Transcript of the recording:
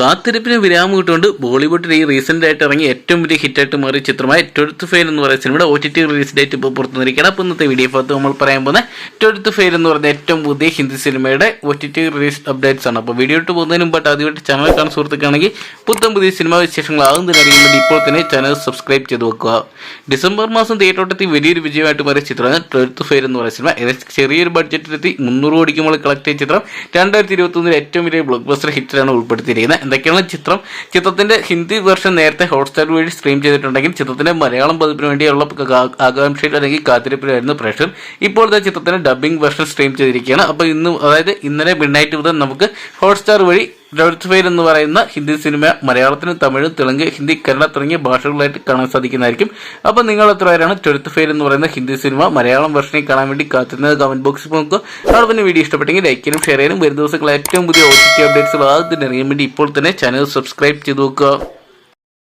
കാത്തിരിപ്പിന് വിരാമം കിട്ടുകൊണ്ട് ബോളിവുഡിൽ ഈ റീസെന്റ് ആയിട്ട് ഇറങ്ങിയ ഏറ്റവും വലിയ ഹിറ്റായിട്ട് മാറിയ ചിത്രമായ ട്വൽത്ത് ഫെയിൽ എന്ന് പറയുന്ന സിനിമയുടെ O T T release date ഇപ്പോൾ പുറത്തു നിന്നിരിക്കുകയാണ് അപ്പോൾ ഇന്നത്തെ വീഡിയോ ഭാഗത്ത് നമ്മൾ പറയാൻ പോകുന്ന ട്വൽത്ത് ഫെയിൽ എന്ന് പറയുന്ന ഏറ്റവും പുതിയ ഹിന്ദി സിനിമയുടെ O T T release updates ആണ്. അപ്പോൾ വീഡിയോ ഇട്ട് പോകുന്നതിന് മുമ്പ് ആദ്യമായിട്ട് ചാനൽ കാണുന്ന സുഹൃത്തുക്കാണെങ്കിൽ പുത്തൻ പുതിയ സിനിമാ വിശേഷങ്ങൾ ആകുന്നതിന് അറിയാൻ ഇപ്പോൾ തന്നെ ചാനൽ സബ്സ്ക്രൈബ് ചെയ്ത് വെക്കുക. ഡിസംബർ മാസം തിയേറ്ററോട്ടത്തിൽ വലിയൊരു വിജയമായിട്ട് മാറിയ ചിത്രമാണ് ട്വൽത്ത് ഫെയിൽ എന്ന് പറയുന്ന സിനിമ ചെറിയൊരു ബഡ്ജറ്റിലെത്തി മുന്നൂറ് കോടിക്ക് കളക്ട് ചെയ്ത ചിത്രം. രണ്ടായിരത്തി ഇരുപത്തി ഒന്നിൽ ഏറ്റവും വലിയ ബ്ലോക്ക് ബസ്റ്റർ ഹിറ്റിലാണ് ഉൾപ്പെടുത്തിയിരിക്കുന്നത്. എന്തൊക്കെയാണ് ചിത്രം? ചിത്രത്തിന്റെ ഹിന്ദി വെർഷൻ നേരത്തെ ഹോട്ട്സ്റ്റാർ വഴി സ്ട്രീം ചെയ്തിട്ടുണ്ടെങ്കിൽ ചിത്രത്തിന്റെ മലയാളം പതിപ്പിന് വേണ്ടിയുള്ള ആകാംക്ഷയിൽ അല്ലെങ്കിൽ കാത്തിരിപ്പിലായിരുന്നു പ്രഷർ ഇപ്പോഴത്തെ ചിത്രത്തിന്റെ ഡബിംഗ് വെർഷൻ സ്ട്രീം ചെയ്തിരിക്കുകയാണ്. അപ്പോൾ ഇന്ന് അതായത് ഇന്നലെ മിഡ് നൈറ്റ് മുതൽ നമുക്ക് ഹോട്ട്സ്റ്റാർ വഴി ഫെയിൽ എന്ന് പറയുന്ന ഹിന്ദി സിനിമ മലയാളത്തിനും തമിഴും തെലുങ്ക് ഹിന്ദി കന്നഡ തുടങ്ങിയ ഭാഷകളായിട്ട് കാണാൻ സാധിക്കുന്നതായിരിക്കും. അപ്പോൾ നിങ്ങൾ എത്ര പേരാണ് ട്വൽത്ത് എന്ന് പറയുന്ന ഹിന്ദി സിനിമ മലയാളം വെർഷനിൽ കാണാൻ വേണ്ടി കാത്തുന്നത് കമന്റ് ബോക്സിൽ നോക്കുക. അവിടെ പിന്നെ വീഡിയോ ഇഷ്ടപ്പെട്ടെങ്കിൽ ലൈക്ക് ചെയ്യാനും ഷെയർ ചെയ്യാനും. വരും ദിവസങ്ങൾ ഏറ്റവും പുതിയ ഒ ടി അപ്ഡേറ്റ്സുകൾ ആദ്യം അറിയാൻ വേണ്ടി ഇപ്പോൾ തന്നെ ചാനൽ സബ്സ്ക്രൈബ് ചെയ്ത് നോക്കുക.